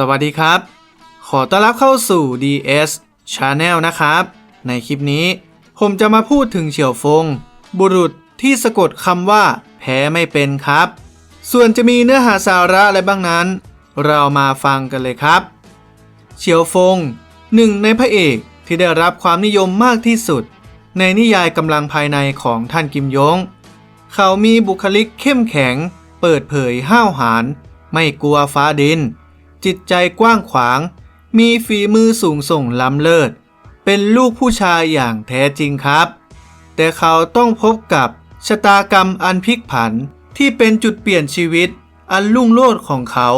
สวัสดีครับ ขอต้อนรับเข้าสู่ DS Channel นะครับ ในคลิปนี้ผมจะมาพูดถึงเฉียวฟง บุรุษที่สะกดคำว่า แพ้ไม่เป็นครับ ส่วนจะมีเนื้อหาสาระอะไรบ้างนั้น เรามาฟังกันเลยครับ เฉียวฟงหนึ่งในพระเอกที่ได้รับความนิยมมากที่สุด ในนิยายกำลังภายในของท่านกิมยง เขามีบุคลิกเข้มแข็ง เปิดเผยห้าวหาญไม่กลัวฟ้าดิน จิตใจกว้างขวาง มีฝีมือสูงส่งล้ำเลิศ เป็นลูกผู้ชายอย่างแท้จริงครับ แต่เขาต้องพบกับชะตากรรมอันพลิกผันที่เป็นจุดเปลี่ยนชีวิต อันลุ่งโลดของเขา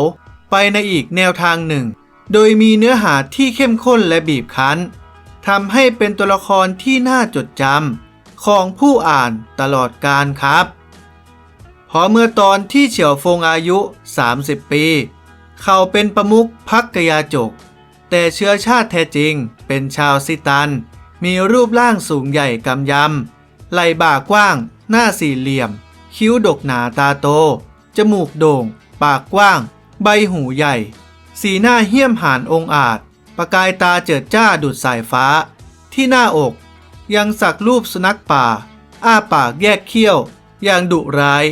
ไปในอีกแนวทางหนึ่ง โดยมีเนื้อหาที่เข้มข้นและบีบคั้นทำให้เป็นตัวละครที่น่าจดจำของผู้อ่านตลอดกาลครับพอเมื่อตอนที่เฉียวฟงอายุ 30 ปี เขาเป็นประมุขพักกยาจก แต่เชื้อชาติแท้จริงเป็นชาวซิตัน มีรูปร่างสูงใหญ่กำยำไหล่บ่ากว้าง หน้าสี่เหลี่ยม คิ้วดกหนาตาโต จมูกโด่ง ปากกว้าง ใบหูใหญ่ สีหน้าเหี้ยมหานองอาจ ประกายตาเจิดจ้าดุดสายฟ้า ที่หน้าอก ยังสักรูปสุนัขป่า อ้าปากแยกเขี้ยว อย่างดุร้าย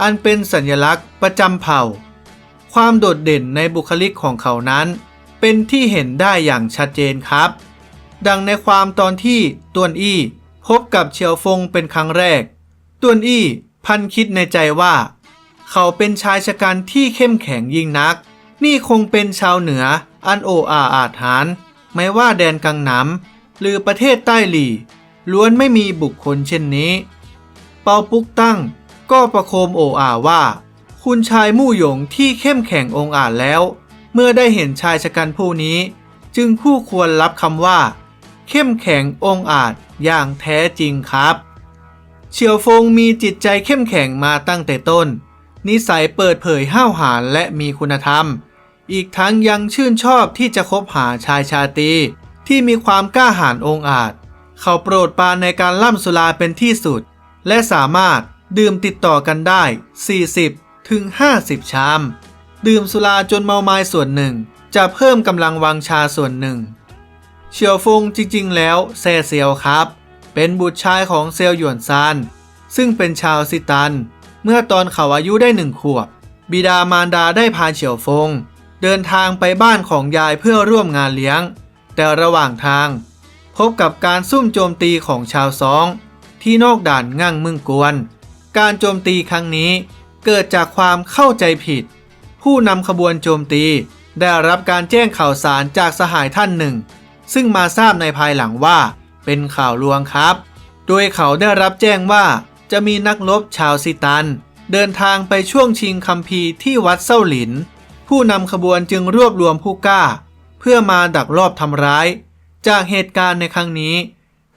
อันเป็นสัญลักษณ์ประจำเผ่า ความโดดเด่นในบุคลิกของเขานั้น เป็นที่เห็นได้อย่างชัดเจนครับ ดังในความตอนที่ตวนอี้พบกับเฉียวฟงเป็นครั้งแรก ตวนอี้พันคิดในใจว่า เขาเป็นชายชะกันที่เข้มแข็งยิ่งนัก นี่คงเป็นชาวเหนืออันโออาอาจหารไม่ว่าแดนกังหนำหรือประเทศใต้หลี ล้วนไม่มีบุคคลเช่นนี้ เปาปุกตั้งก็ประโคมโออาว่า คุณชายมู่หยงที่เข้มแข็งองอาจแล้ว เมื่อได้เห็นชายชะกันผู้นี้ จึงคู่ควรรับคำว่า เข้มแข็งองอาจอย่างแท้จริงครับ เฉียวฟงมีจิตใจเข้มแข็งมาตั้งแต่ต้น นิสัยเปิดเผยห้าวหาญและมีคุณธรรม อีกทั้งยังชื่นชอบที่จะคบหาชายชาตรีที่มีความกล้าหาญองอาจ เขาโปรดปานในการล่ำสุราเป็นที่สุด และสามารถดื่มติดต่อกันได้ 40 ถึง 50 ชาม ดื่มสุราจนเมาไม้ส่วนหนึ่ง จะเพิ่มกำลังวังชาส่วนหนึ่ง เฉียวฟงจริงๆ แล้วแซ่เซียวครับ เป็นบุตรชายของเซียวหยวนซานซึ่งเป็นชาวซิตัน เมื่อตอนเขาอายุได้หนึ่งขวบ บิดามารดาได้พาเฉียวฟง เดินทางไปบ้านของยายเพื่อร่วมงานเลี้ยง แต่ระหว่างทาง พบกับการซุ่มโจมตีของชาวซอง ที่นอกด่านงั่งมึงกวน การโจมตีครั้งนี้ เกิดจากความเข้าใจผิด ผู้นำขบวนโจมตี ได้รับการแจ้งข่าวสารจากสหายท่านหนึ่ง ซึ่งมาทราบในภายหลังว่า เป็นข่าวลวงครับ โดยเขาได้รับแจ้งว่าจะมีนักรบชาวซิตัน เดินทางไปช่วงชิงคัมภีร์ที่วัดเส้าหลิน ผู้นำขบวนจึงรวบรวมผู้กล้า เพื่อมาดักรอบทำร้าย จากเหตุการณ์ในครั้งนี้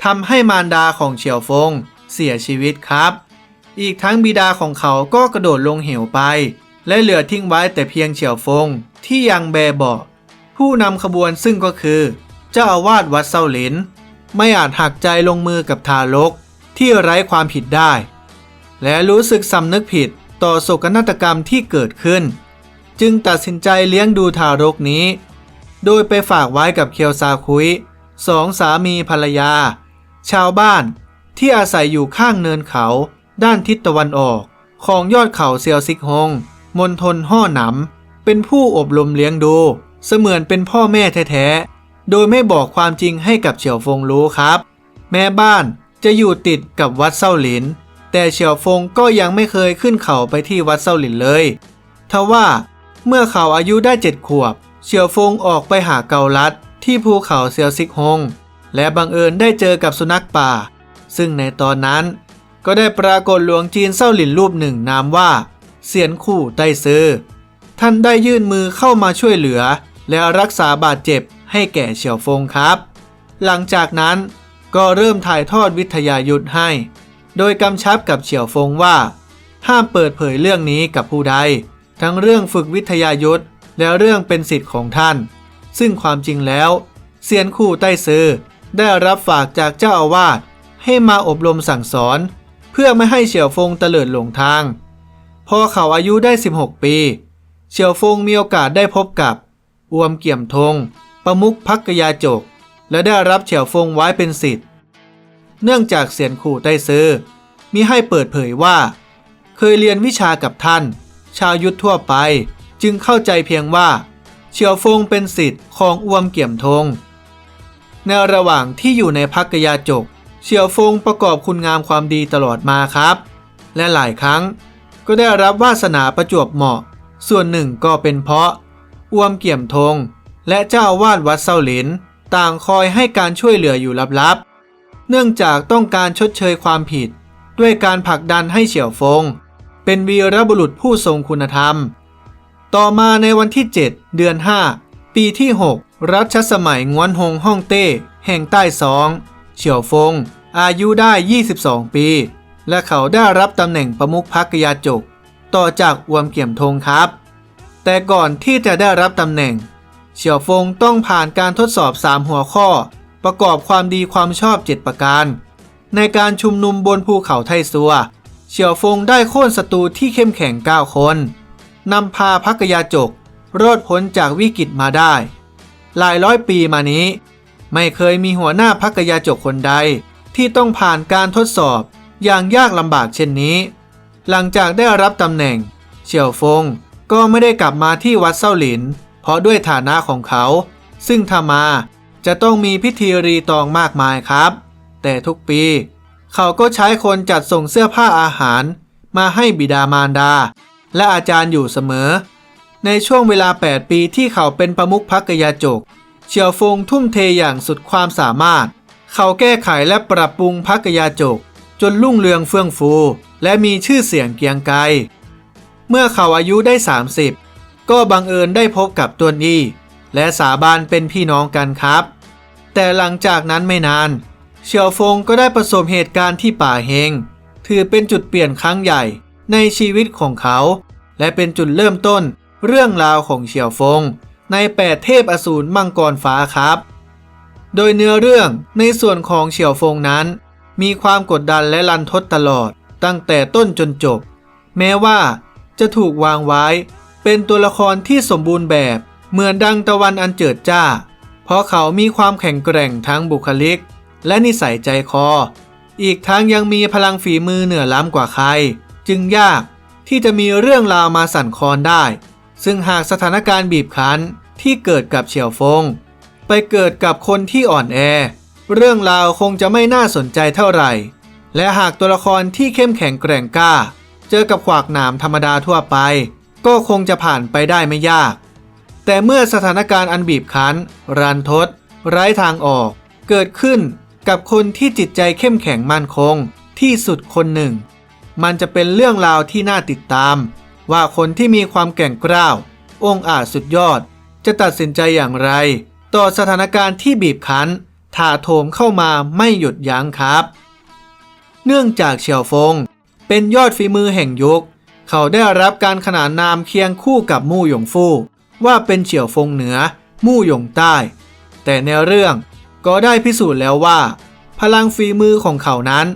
ทำให้มารดาของเฉียวฟงเสียชีวิตครับ อีกทั้งบิดาของเขาก็กระโดดลงเหวไป และเหลือทิ้งไว้แต่เพียงเฉียวฟงที่ยังแบเบาะผู้นำขบวนซึ่งก็คือ เจ้าอาวาสวัดเซาหลิน ไม่อาจหักใจลงมือกับทารกที่ไร้ความผิดได้ และรู้สึกสำนึกผิดต่อโศกนาฏกรรมที่เกิดขึ้น จึงตัดสินใจเลี้ยงดูทารกนี้ โดยไปฝากไว้กับเคียวซาคุยสองสามีภรรยา ชาวบ้านที่อาศัยอยู่ข้างเนินเขา ด้านทิศตะวันออก ของยอดเขาเซียวซิกฮงมณฑลห่อหนำเป็นผู้อบรมเลี้ยงดู เสมือนเป็นพ่อแม่แท้ๆ โดยไม่บอกความจริงให้กับเฉียวฟงรู้ครับ แม่บ้านจะอยู่ติดกับวัดเส้าหลิน แต่เฉียวฟงก็ยังไม่เคยขึ้นเขาไปที่วัดเส้าหลินเลยทว่าเมื่อเขาอายุได้เจ็ดขวบ เฉียวฟงออกไปหาเกาลัดที่ภูเขาเซียวซิกฮง และบังเอิญได้เจอกับสุนัขป่า ซึ่งในตอนนั้น ก็ได้ปรากฏหลวงจีนเส้าหลินรูปหนึ่งนามว่าเสียนคู่ไต้ซือท่านได้ยื่นมือเข้ามาช่วยเหลือ และรักษาบาดเจ็บให้แก่เฉียวฟงครับ หลังจากนั้นก็เริ่มถ่ายทอดวิทยายุทธให้ โดยกำชับกับเฉียวฟงว่า ห้ามเปิดเผยเรื่องนี้กับผู้ใด ทั้งเรื่องฝึกวิทยายุทธและเรื่องเป็นสิทธิ์ของท่าน ซึ่งความจริงแล้วเซียนคู่ใต้ซื้อได้รับฝากจากเจ้าอาวาสให้มาอบรมสั่งสอน เพื่อไม่ให้เฉียวฟงเตลิดหลงทาง พอเขาอายุได้ 16 ปี เฉียวฟงมีโอกาสได้พบกับ อวมเกี่ยมทง ประมุขพักกยาจก และได้รับเฉียวฟงไว้เป็นสิทธิ์ เนื่องจากเสียนขู่ไต้ซื้อมิให้เปิดเผยว่า เคยเรียนวิชากับท่าน ชาวยุทธทั่วไปจึงเข้าใจเพียงว่า เฉียวฟงเป็นสิทธิ์ของอวมเกี่ยมทงในระหว่างที่อยู่ในพักกยาจก เฉียวฟงประกอบคุณงามความดีตลอดมาครับ และหลายครั้งก็ได้รับวาสนาประจวบเหมาะ ส่วนหนึ่งก็เป็นเพราะอวมเกี่ยมทง และเจ้าวาดวัดเซาหลิน ต่างคอยให้การช่วยเหลืออยู่ลับๆ เนื่องจากต้องการชดเชยความผิด ด้วยการผลักดันให้เฉียวฟง เป็นวีรบุรุษผู้ทรงคุณธรรม ต่อมาในวันที่ 7 เดือน 5 ปีที่ 6 รัชสมัยงวนฮงฮ่องเต้ แห่งใต้สอง เฉียวฟง อายุได้ 22 ปี และเขาได้รับตำแหน่งประมุขพักกยาจก ต่อจากอวมเกี่ยมทงครับ แต่ก่อนที่จะได้รับตำแหน่ง เฉียวฟงต้องผ่านการทดสอบ 3 หัวข้อ ประกอบความดีความชอบ 7 ประการ ในการชุมนุมบนภูเขาไทซัว เฉียวฟงได้โค่นศัตรูที่เข้มแข็ง 9 คนนำพาพักกยาจกรอดพ้นจากวิกฤตมาได้ หลายร้อยปีมานี้ ไม่เคยมีหัวหน้าพักยาจกคนใด ที่ต้องผ่านการทดสอบอย่างยากลำบากเช่นนี้ หลังจากได้รับตำแหน่ง เฉียวฟงก็ไม่ได้กลับมาที่วัดเส้าหลิน เพราะด้วยฐานะของเขา ซึ่งถ้ามาจะต้องมีพิธีรีตองมากมายครับ แต่ทุกปี เขาก็ใช้คนจัดส่งเสื้อผ้าอาหาร มาให้บิดามารดา และอาจารย์อยู่เสมอ ในช่วงเวลา 8 ปีที่เขาเป็นประมุขพักกยาจก เฉียวฟงทุ่มเทอย่างสุดความสามารถ เขาแก้ไขและปรับปรุงพักยาจก จนรุ่งเรืองเฟื่องฟู และมีชื่อเสียงเกียงไกรเมื่อเขาอายุได้ 30 ก็บังเอิญได้พบกับตัวนอี้และสาบานเป็นพี่น้องกันครับ แต่หลังจากนั้นไม่นาน เฉียวฟงก็ได้ประสบเหตุการณ์ที่ป่าเฮง ถือเป็นจุดเปลี่ยนครั้งใหญ่ในชีวิตของเขา และเป็นจุดเริ่มต้นเรื่องราวของเฉียวฟง ในแปดเทพอสูรมังกรฟ้าครับ โดยเนื้อเรื่องในส่วนของเฉียวฟงนั้น มีความกดดันและลันทดตลอด ตั้งแต่ต้นจนจบ แม้ว่าจะถูกวางไว้ เป็นตัวละครที่สมบูรณ์แบบเหมือนดังตะวันอันเจิดจ้า เพราะเขามีความแข็งแกร่งทั้งบุคลิก และนิสัยใจคอ อีกทั้งยังมีพลังฝีมือเหนือล้ำกว่าใคร จึงยากที่จะมีเรื่องราวมาสั่นคลอนได้ ซึ่งหากสถานการณ์บีบคั้น ที่เกิดกับเฉียวฟง ไปเกิดกับคนที่อ่อนแอ เรื่องราวคงจะไม่น่าสนใจเท่าไหร่ และหากตัวละครที่เข้มแข็งแกร่งกล้า เจอกับขวากหนามธรรมดาทั่วไป ก็คงจะผ่านไปได้ไม่ยาก แต่เมื่อสถานการณ์อันบีบคั้น รันทด ไร้ทางออก เกิดขึ้นกับคนที่จิตใจเข้มแข็งมั่นคง ที่สุดคนหนึ่ง มันจะเป็นเรื่องราวที่น่าติดตาม ว่าคนที่มีความแกร่งกร้าว องอาจสุดยอด จะตัดสินใจอย่างไร ต่อสถานการณ์ที่บีบคั้นถาโถมเข้ามาไม่หยุดยั้งครับ เนื่องจากเฉียวฟง เป็นยอดฝีมือแห่งยุค เขาได้รับการขนานนามเคียงคู่กับมู่หยงฟู่ว่าเป็นเฉียวฟงเหนือ มู่หยงใต้ แต่ในเรื่องก็ได้พิสูจน์แล้วว่า พลังฝีมือของเขานั้น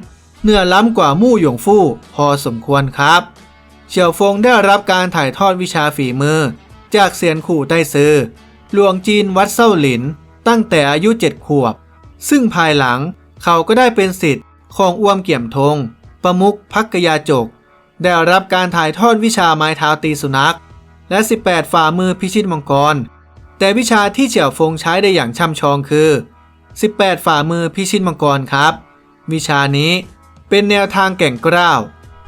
เหนือล้ำกว่ามู่หยงฟู่พอสมควรครับ เฉียวฟงได้รับการถ่ายทอดวิชาฝีมือ จากเซียนขู่ไต้ซือหลวงจีนวัดเส้าหลิน ตั้งแต่อายุเจ็ดขวบ ซึ่งภายหลังเขาก็ได้เป็นสิทธิ์ของอ้วมเกี่ยมทง ประมุขพักกยาจก ได้รับการถ่ายทอดวิชาไม้เท้าตีสุนัข และ 18 ฝ่ามือพิชิตมังกร แต่วิชาที่เฉียวฟงใช้ได้อย่างช่ำชองคือ 18 ฝ่ามือพิชิตมังกรครับ วิชานี้เป็นแนวทางแก่งกล้าว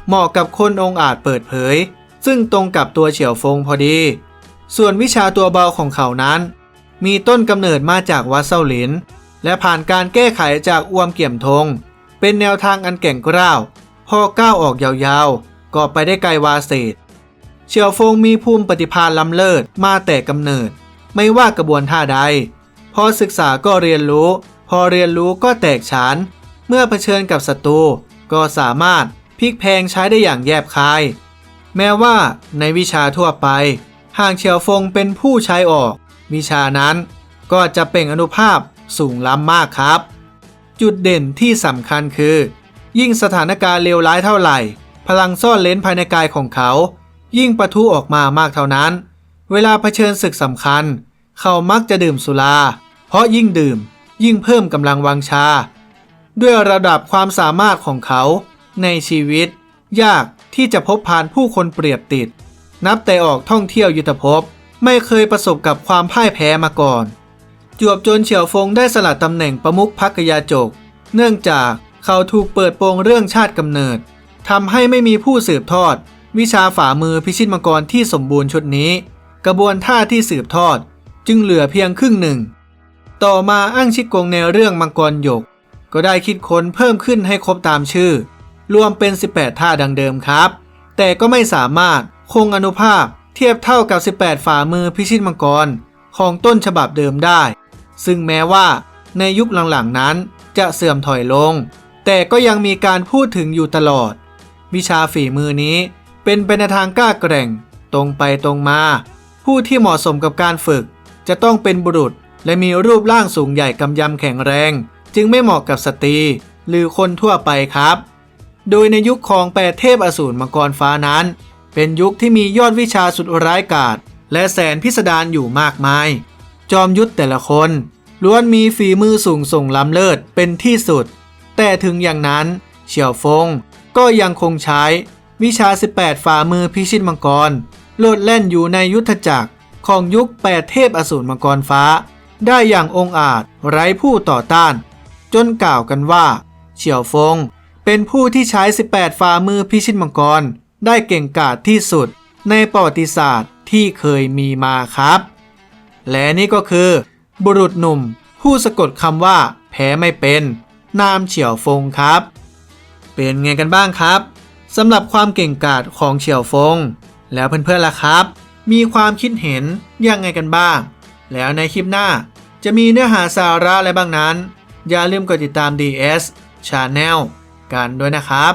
เหมาะกับคนองอาจเปิดเผย ซึ่งตรงกับตัวเฉียวฟงพอดี ส่วนวิชาตัวเบาของเขานั้น มีต้นกำเนิดมาจากวัดเซาหลิน และผ่านการแก้ไขจากอวมเกี่ยมทง เป็นแนวทางอันแก่งกล้าว พอก้าวออกยาวๆ ก็ไปได้ไกลวาเศษเฉียวฟงมีภูมิปฏิภาณล้ำเลิศมาแต่กำเนิด ไม่ว่ากระบวนท่าใด พอศึกษาก็เรียนรู้ พอเรียนรู้ก็แตกฉาน เมื่อเผชิญกับศัตรูก็สามารถพลิกแพงใช้ได้อย่างแยบคาย แม้ว่าในวิชาทั่วไป หากเฉียวฟงเป็นผู้ใช้ออก วิชานั้นก็จะเปล่งอนุภาพสูงล้ำมากครับ จุดเด่นที่สำคัญคือ ยิ่งสถานการณ์เลวร้ายเท่าไหร่ พลังซ่อนเลนภายในกายของเขา ยิ่งปะทุออกมามากเท่านั้น เวลาเผชิญศึกสำคัญ เขามักจะดื่มสุรา เพราะยิ่งดื่ม ยิ่งเพิ่มกำลังวังชา ด้วยระดับความสามารถของเขา ในชีวิต ยากที่จะพบผ่านผู้คนเปรียบติด นับแต่ออกท่องเที่ยวยุทธภพ ไม่เคยประสบกับความพ่ายแพ้มาก่อน จวบจนเฉียวฟงได้สลัดตำแหน่งประมุขพักยาจก เนื่องจากเขาถูกเปิดโปงเรื่องชาติกำเนิดทำให้ไม่มีผู้สืบทอด วิชาฝ่ามือพิชิตมังกรที่สมบูรณ์ชุดนี้ กระบวนท่าที่สืบทอด จึงเหลือเพียงครึ่งหนึ่ง ต่อมาอ้างชิกกงในเรื่องมังกรหยก ก็ได้คิดค้นเพิ่มขึ้นให้ครบตามชื่อ รวมเป็น 18 ท่าดังเดิมครับ แต่ก็ไม่สามารถ คงอนุภาพเทียบเท่ากับ 18 ฝ่ามือพิชิตมังกรของต้นฉบับเดิมได้ ซึ่งแม้ว่าในยุคหลังๆนั้นจะเสื่อมถอยลง แต่ก็ยังมีการพูดถึงอยู่ตลอด วิชาฝีมือนี้เป็นไปในทางกล้าแกร่ง ตรงไปตรงมา ผู้ที่เหมาะสมกับการฝึก จะต้องเป็นบุรุษ และมีรูปร่างสูงใหญ่กำยำแข็งแรง จึงไม่เหมาะกับสตรี หรือคนทั่วไปครับ โดยในยุคของแปดเทพอสูรมังกรฟ้านั้น เป็นยุคที่มียอดวิชาสุดร้ายกาจและแสนพิสดารอยู่มากมาย จอมยุทธแต่ละคนล้วนมีฝีมือสูงส่งล้ำเลิศเป็นที่สุด แต่ถึงอย่างนั้นเฉียวฟงก็ยังคงใช้วิชา 18 ฝ่ามือพิชิตมังกร โลดแล่นอยู่ในยุทธจักรของยุค 8 เทพอสูรมังกรฟ้า ได้อย่างองอาจไร้ผู้ต่อต้าน จนกล่าวกันว่า เฉียวฟงเป็นผู้ที่ใช้ 18 ฝ่ามือพิชิตมังกร ได้เก่งกาจที่สุดในประวัติศาสตร์ที่เคยมีมาครับ และนี่ก็คือ บุรุษหนุ่ม ผู้สะกดคำว่า แพ้ไม่เป็น นามเฉียวฟงครับ เป็นไงกันบ้างครับสำหรับความเก่งกาจของเฉียวฟง แล้วเพื่อนๆล่ะครับ มีความคิดเห็นยังไงกันบ้าง แล้วในคลิปหน้าจะมีเนื้อหาสาระอะไรบ้างนั้น อย่าลืมกดติดตาม DS Channel กันด้วยนะครับ